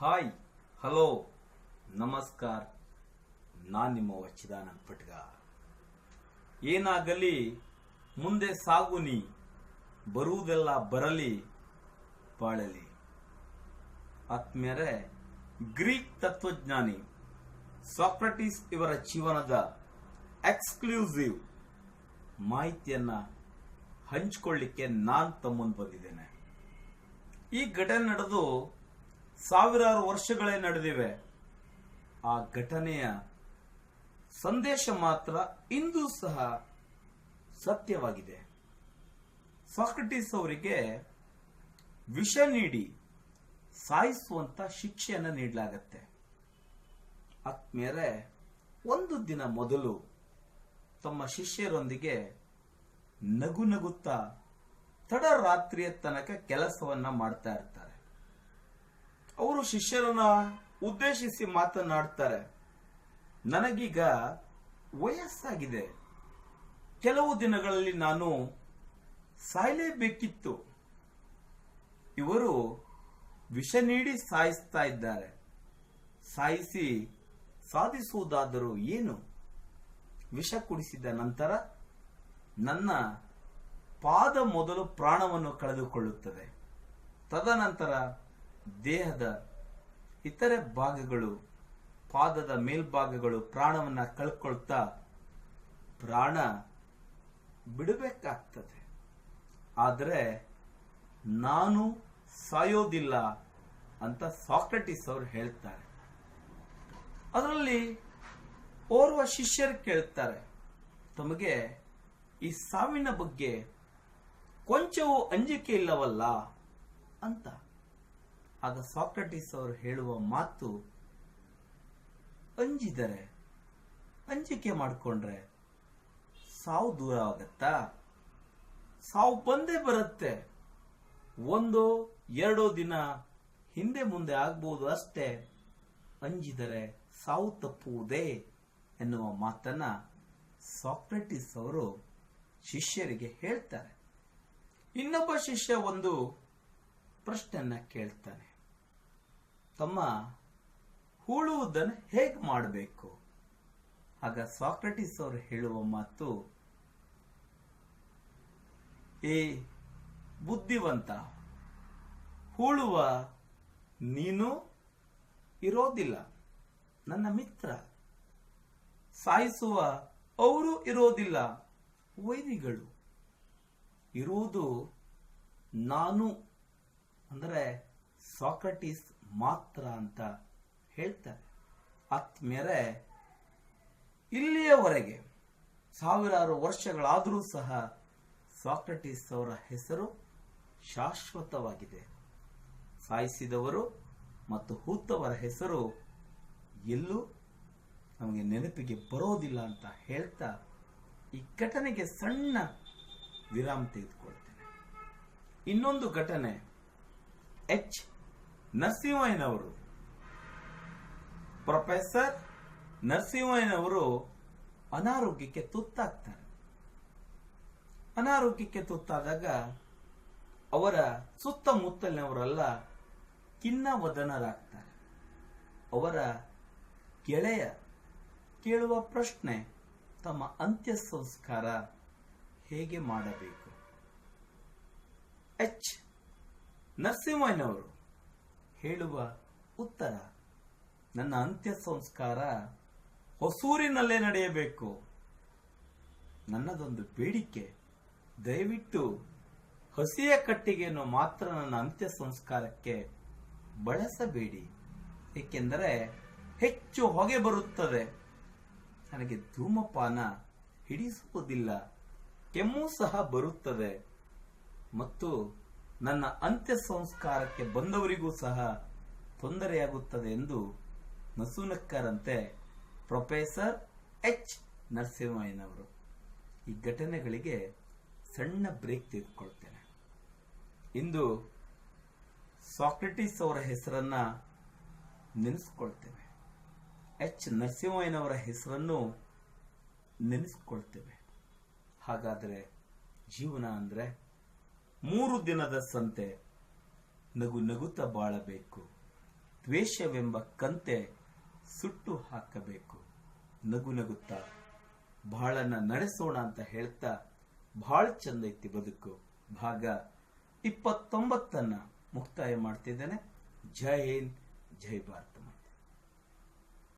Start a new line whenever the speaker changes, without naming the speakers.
Hi hello ನಮಸ್ಕಾರ. ನಾನು ನಿಮ್ಮ ವಚ್ಚಿದಾನಂದ ಪಟ್ಗ. ಏನಾಗಲಿ, ಮುಂದೆ ಸಾಗುನಿ ಬರುವುದೆಲ್ಲ ಬರಲಿ, ಬಾಳಲಿ. ಆತ್ಮೇರೆ ಗ್ರೀಕ್ ತತ್ವಜ್ಞಾನಿ ಸಾಕ್ರಟಿಸ್ ಇವರ ಜೀವನದ ಎಕ್ಸ್ಕ್ಲೂಸಿವ್ ಮಾಹಿತಿಯನ್ನ ಹಂಚಿಕೊಳ್ಳಿಕ್ಕೆ ನಾನು ತಮ್ಮನ್ನು ಬಂದಿದ್ದೇನೆ. ಈ ಘಟನೆ ನಡೆದು ಸಾವಿರಾರು ವರ್ಷಗಳೇ ನಡೆದಿವೆ. ಆ ಘಟನೆಯ ಸಂದೇಶ ಮಾತ್ರ ಇಂದು ಸಹ ಸತ್ಯವಾಗಿದೆ. ಸಾಕ್ರಟಿಸ್ ಅವರಿಗೆ ವಿಷ ನೀಡಿ ಸಾಯಿಸುವಂತ ಶಿಕ್ಷೆಯನ್ನು ನೀಡಲಾಗತ್ತೆ. ಆತ್ಮೇಲೆ ಒಂದು ದಿನ ಮೊದಲು ತಮ್ಮ ಶಿಷ್ಯರೊಂದಿಗೆ ನಗು ನಗುತ್ತಾ ತಡರಾತ್ರಿಯ ತನಕ ಕೆಲಸವನ್ನ ಮಾಡ್ತಾ ಇರ್ತಾರೆ. ಅವರು ಶಿಷ್ಯರನ್ನ ಉದ್ದೇಶಿಸಿ ಮಾತನಾಡ್ತಾರೆ. ನನಗೀಗ ವಯಸ್ಸಾಗಿದೆ. ಕೆಲವು ದಿನಗಳಲ್ಲಿ ನಾನು ಸಾಯಲೇಬೇಕಿತ್ತು. ಇವರು ವಿಷ ನೀಡಿ ಸಾಯಿಸ್ತಾ ಇದ್ದಾರೆ. ಸಾಯಿಸಿ ಸಾಧಿಸುವುದಾದರೂ ಏನು? ವಿಷ ಕುಡಿಸಿದ ನಂತರ ನನ್ನ ಪಾದ ಮೊದಲು ಪ್ರಾಣವನ್ನು ಕಳೆದುಕೊಳ್ಳುತ್ತದೆ. ತದನಂತರ ದೇಹದ ಇತರೆ ಭಾಗಗಳು, ಪಾದದ ಮೇಲ್ಭಾಗಗಳು ಪ್ರಾಣವನ್ನ ಕಳ್ಕೊಳ್ತಾ ಪ್ರಾಣ ಬಿಡಬೇಕಾಗ್ತದೆ. ಆದರೆ ನಾನು ಸಾಯೋದಿಲ್ಲ ಅಂತ ಸಾಕ್ರೆಟಿಸ್ ಅವರು ಹೇಳ್ತಾರೆ. ಅದರಲ್ಲಿ ಓರ್ವ ಶಿಷ್ಯರು ಕೇಳ್ತಾರೆ, ತಮಗೆ ಈ ಸಾವಿನ ಬಗ್ಗೆ ಕೊಂಚವೂ ಅಂಜಿಕೆ ಇಲ್ಲವಲ್ಲ? ಅಂತ. ಆಗ ಸಾಕ್ರಟಿಸ್ ಅವರು ಹೇಳುವ ಮಾತು ಅಂಜಿದರೆ, ಅಂಜಿಕೆ ಮಾಡಿಕೊಂಡ್ರೆ ಸಾವು ದೂರ ಆಗತ್ತಾ? ಸಾವು ಬಂದೇ ಬರುತ್ತೆ. ಒಂದು, ಎರಡೋ ದಿನ ಹಿಂದೆ ಮುಂದೆ ಆಗ್ಬೋದು ಅಷ್ಟೇ. ಅಂಜಿದರೆ ಸಾವು ತಪ್ಪುವುದೇ ಎನ್ನುವ ಮಾತನ್ನ ಸಾಕ್ರೆಟಿಸ್ ಅವರು ಶಿಷ್ಯರಿಗೆ ಹೇಳ್ತಾರೆ. ಇನ್ನೊಬ್ಬ ಶಿಷ್ಯ ಒಂದು ಪ್ರಶ್ನೆಯನ್ನ ಕೇಳ್ತಾನೆ. ತಮ್ಮ ಹೂಳುವುದನ್ನು ಹೇಗೆ ಮಾಡಬೇಕು? ಆಗ ಸಾಕ್ರೆಟಿಸ್ ಅವರು ಹೇಳುವ ಮಾತು, ಏ ಬುದ್ಧಿವಂತ, ಹೂಳುವ ನೀನು ಇರೋದಿಲ್ಲ. ನನ್ನ ಮಿತ್ರ, ಸಾಯಿಸುವ ಅವರು ಇರೋದಿಲ್ಲ. ವೈರಿಗಳು, ಇರುವುದು ನಾನು. ಅಂದರೆ ಸಾಕ್ರಟಿಸ್ ಮಾತ್ರ ಅಂತ ಹೇಳ್ತಾರೆ. ಆತ್ಮೀಯರೇ, ಇಲ್ಲಿಯವರೆಗೆ ಸಾವಿರಾರು ವರ್ಷಗಳಾದರೂ ಸಹ ಸಾಕ್ರಟಿಸ್ ಅವರ ಹೆಸರು ಶಾಶ್ವತವಾಗಿದೆ. ಸಾಯಿಸಿದವರು ಮತ್ತು ಹೂತವರ ಹೆಸರು ಎಲ್ಲೂ ನಮಗೆ ನೆನಪಿಗೆ ಬರೋದಿಲ್ಲ ಅಂತ ಹೇಳ್ತಾ ಈ ಘಟನೆಗೆ ಸಣ್ಣ ವಿರಾಮ ತೆಗೆದುಕೊಳ್ತೇನೆ. ಇನ್ನೊಂದು ಘಟನೆ ಎಚ್ ನರಸಿಂಹಯ್ಯನವರು. ಪ್ರೊಫೆಸರ್ ನರಸಿಂಹಯ್ಯನವರು ಅನಾರೋಗ್ಯಕ್ಕೆ ತುತ್ತಾಗ್ತಾರೆ. ಅನಾರೋಗ್ಯಕ್ಕೆ ತುತ್ತಾದಾಗ ಅವರ ಸುತ್ತಮುತ್ತಲಿನವರೆಲ್ಲ ಖಿನ್ನವದನರಾಗ್ತಾರೆ ಅವರ ಗೆಳೆಯ ಕೇಳುವ ಪ್ರಶ್ನೆ ತಮ್ಮ ಅಂತ್ಯ ಸಂಸ್ಕಾರ ಹೇಗೆ ಮಾಡಬೇಕು? ಎಚ್. ನರಸಿಂಹಯ್ಯನವರು. ಹೇಳುವ ಉತ್ತರ. ನನ್ನ ಅಂತ್ಯ ಸಂಸ್ಕಾರ ಹೊಸೂರಿನಲ್ಲೇ ನಡೆಯಬೇಕು. ನನ್ನದೊಂದು ಬೇಡಿಕೆ. ದಯವಿಟ್ಟು ಹಸಿಯ ಕಟ್ಟಿಗೆಯನ್ನು ಮಾತ್ರ ನನ್ನ ಅಂತ್ಯ ಸಂಸ್ಕಾರಕ್ಕೆ ಬಳಸಬೇಡಿ. ಏಕೆಂದರೆ ಹೆಚ್ಚು ಹೊಗೆ ಬರುತ್ತದೆ. ನನಗೆ ಧೂಮಪಾನ ಹಿಡಿಸುವುದಿಲ್ಲ. ಕೆಮ್ಮು ಸಹ ಬರುತ್ತದೆ. ಮತ್ತು ನನ್ನ ಅಂತ್ಯ ಸಂಸ್ಕಾರಕ್ಕೆ ಬಂದವರಿಗೂ ಸಹ ತೊಂದರೆಯಾಗುತ್ತದೆ ಎಂದು ನಸುನಕ್ಕರಂತೆ ಪ್ರೊಫೆಸರ್ ಎಚ್. ನರಸಿಂಹಯ್ಯನವರು ಈ ಘಟನೆಗಳಿಗೆ ಸಣ್ಣ ಬ್ರೇಕ್ ತೆಗೆದುಕೊಳ್ತೇನೆ. ಇಂದು ಸಾಕ್ರೆಟಿಸ್ ಅವರ ಹೆಸರನ್ನ ನೆನೆಸ್ಕೊಳ್ತೇವೆ. ಎಚ್. ನರಸಿಂಹಯ್ಯನವರ ಹೆಸರನ್ನು ನೆನೆಸ್ಕೊಳ್ತೇವೆ. ಹಾಗಾದರೆ ಜೀವನ ಅಂದ್ರೆ ಮೂರು ದಿನದ ಸಂತೆ ನಗು ನಗುತ್ತ ಬಾಳಬೇಕು. ದ್ವೇಷವೆಂಬ ಕಂತೆ ಸುಟ್ಟು ಹಾಕಬೇಕು. ನಗು ನಗುತ್ತ, ಬಾಳನ್ನ ನಡೆಸೋಣ ಅಂತ ಹೇಳ್ತಾ ಬಹಳ ಚಂದ ಐತಿ ಬದುಕು. ಭಾಗ ಇಪ್ಪತ್ತೊಂಬತ್ತನ್ನ ಮುಕ್ತಾಯ ಮಾಡ್ತಿದ್ದೇನೆ. ಜೈ ಹಿಂದ್, ಜೈ ಭಾರತ.